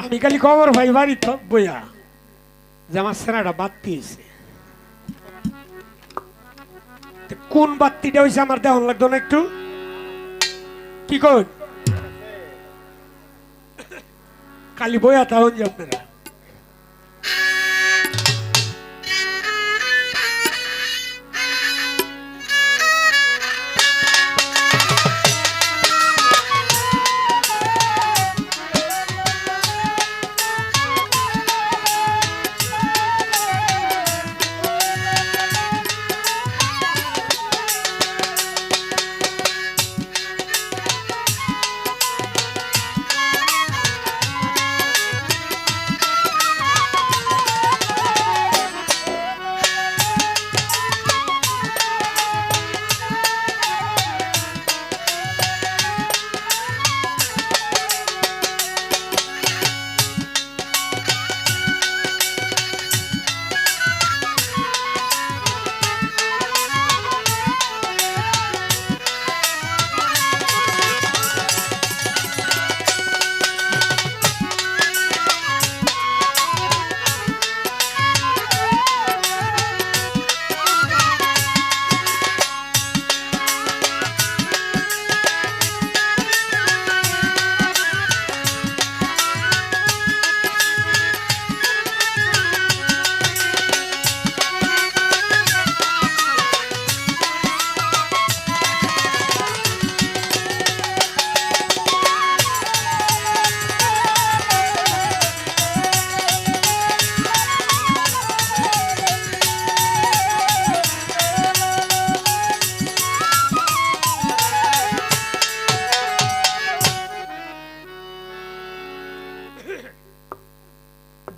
আমি খালি খবর ভাই বাড়ি তো বইয়া। যে আমার সেনাটা বাত্তি হয়েছে কোন বাত্তিটা হয়েছে আমার দেহন লাগতো না একটু? কি কর কালি বইয়া তাহলে আপনারা।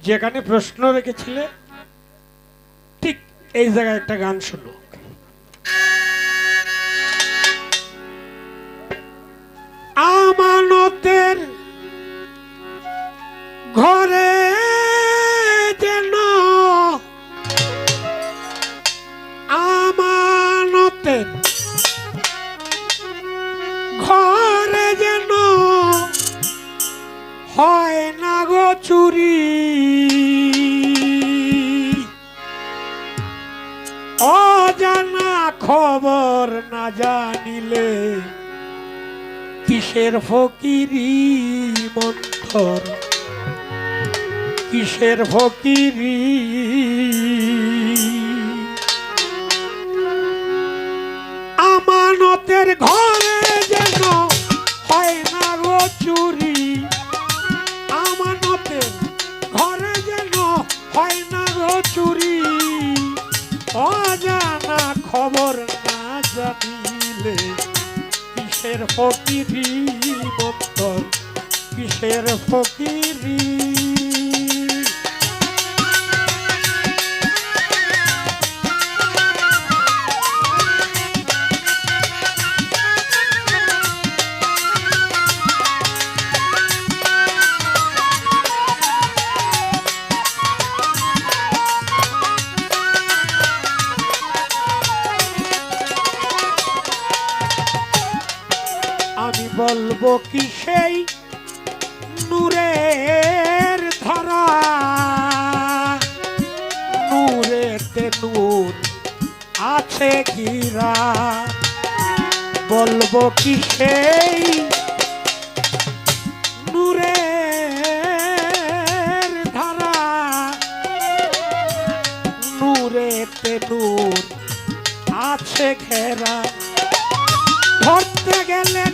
যেখানে প্রশ্ন রেখেছিলে ঠিক এই জায়গায় একটা গান শুনো। অজানা খবর না জানিলে কিসের ফকিরি মন্থর কিসের ফকিরি? আমানতের ঘরে যেন হয় না গো চুরি। আমানতের ঘরে যেন হয় না গো চুরি। অজানা খবর না জানিলে কিসের ফকিরি বত্তর কিসের ফকিরি বলব কি সেই নূরের ধারা? নূরেতে নূর আছে গিরা। বলব কি সেই নূরের ধারা? নূরেতে নূর আছে ঘেরা। ধরতে গেলে না দে ধরা জুসে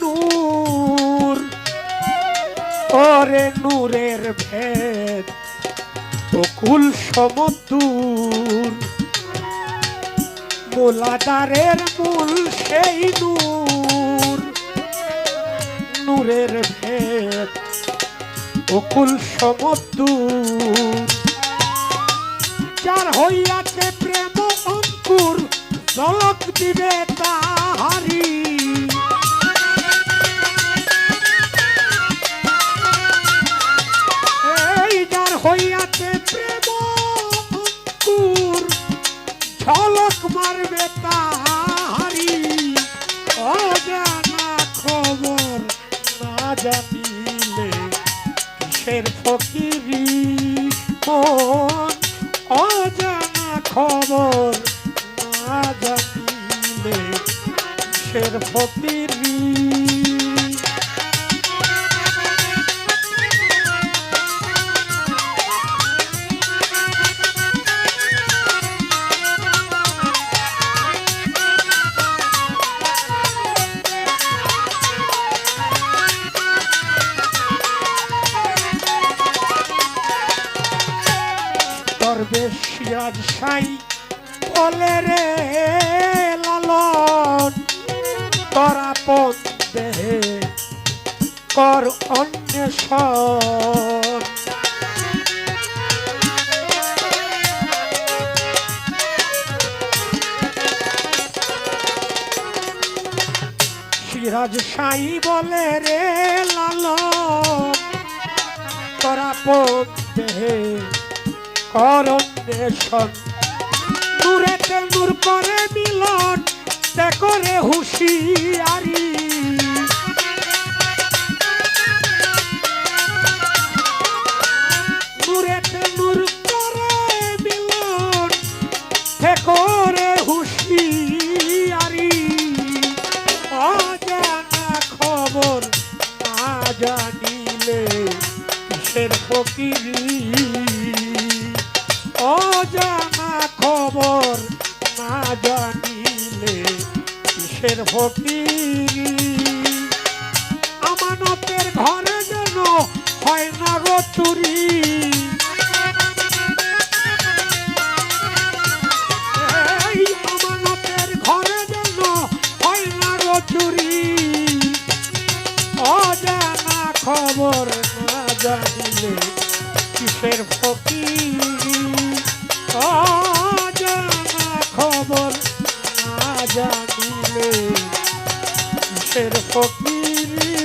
নূর। ওরে নূরের ভেদ, বকুল সমদূর মোলাদারের মূল সেই নূর। নূরের ভেদ, বকুল সমদূর যার হইয়াছে প্রেম অঙ্কুর, জলক দিবে তাহারি তাহারি অজানা খবর না জানিলে কিসের ফকিরি? অজানা খবর না জানিলে কিসের দরবেশ সিরাজ সাই। বলে রে লালন, তোরা পদ কর অন্বেষণ। সিরাজ সাই বলে রে লালন, তোরা দেহে করন্দেশন নূরেতে নূর করে মিলন করে হুশিয়ারি। করে মিলন তে করে হুশিয়ারি। অজানা খবর জানিলে ফকিরি? খবর না জানিলে কিসের ফকিরি আমানতের ঘরে যেন হয় না গো খবর না জানিলে ফকির